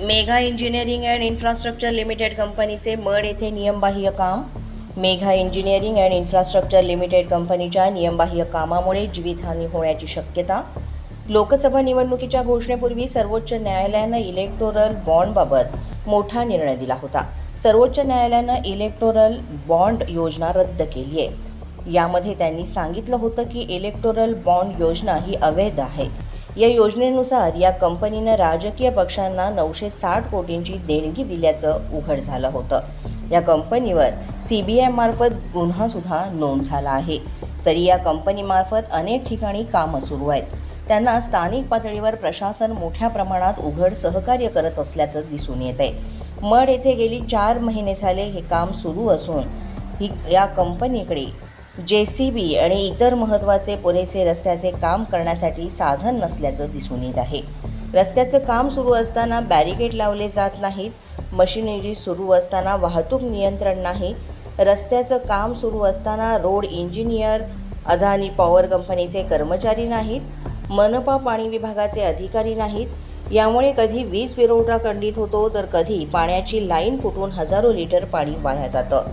Megha engineering and infrastructure limited कंपनीचे mud येथे नियमबाह्य काम. Megha engineering and infrastructure limited कंपनीच्या नियमबाह्य कामामुळे जीवितहानी होण्याची शक्यता. लोकसभा निवडणुकीच्या घोषणेपूर्वी सर्वोच्च न्यायालयानं इलेक्टोरल बॉन्डबाबत मोठा निर्णय दिला होता. सर्वोच्च न्यायालयानं इलेक्टोरल बॉन्ड योजना रद्द केली आहे यामध्ये त्यांनी सांगितलं होतं की इलेक्टोरल बॉन्ड योजना ही अवैध आहे. या योजनेनुसार या कंपनीनं राजकीय पक्षांना नऊशे साठ कोटींची देणगी दिल्याचं उघड झालं होतं. या कंपनीवर सी बी आयमार्फत गुन्हासुद्धा नोंद झाला आहे. तरी या कंपनीमार्फत अनेक ठिकाणी कामं सुरू आहेत. त्यांना स्थानिक पातळीवर प्रशासन मोठ्या प्रमाणात उघड सहकार्य करत असल्याचं दिसून येत आहे मड येथे गेली चार महिने झाले हे काम सुरू असून ही या कंपनीकडे जे सी बी आणि इतर महत्त्वाचे पुरेसे रस्त्याचे काम करण्यासाठी साधन नसल्याचं दिसून येत आहे. रस्त्याचं काम सुरू असताना बॅरिकेड लावले जात नाहीत मशिनरी सुरू असताना वाहतूक नियंत्रण नाही. रस्त्याचं काम सुरू असताना रोड इंजिनियर अदानी पॉवर कंपनीचे कर्मचारी नाहीत मनपा पाणी विभागाचे अधिकारी नाहीत. यामुळे कधी वीज पुरवठा खंडित होतो तर कधी पाण्याची लाईन फुटून हजारो लिटर पाणी वाया जातं.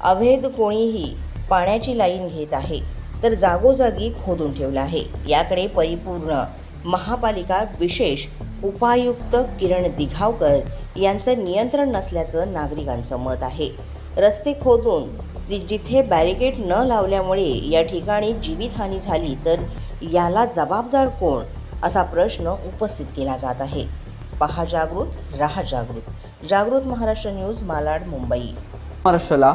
अवैध कोणीही पाण्याची लाईन घेत आहे. तर जागोजागी खोदून ठेवलं आहे. याकडे परिपूर्ण महापालिका विशेष उपायुक्त किरण दिघावकर यांचं नियंत्रण नसल्याचं नागरिकांचं मत आहे. रस्ते खोदून जिथे बॅरिकेड न लावल्यामुळे या ठिकाणी जीवितहानी झाली तर याला जबाबदार कोण? असा प्रश्न उपस्थित केला जात आहे. पहा जागृत राहा जागृत. जागृत महाराष्ट्र न्यूज मालाड मुंबई. महाराष्ट्राला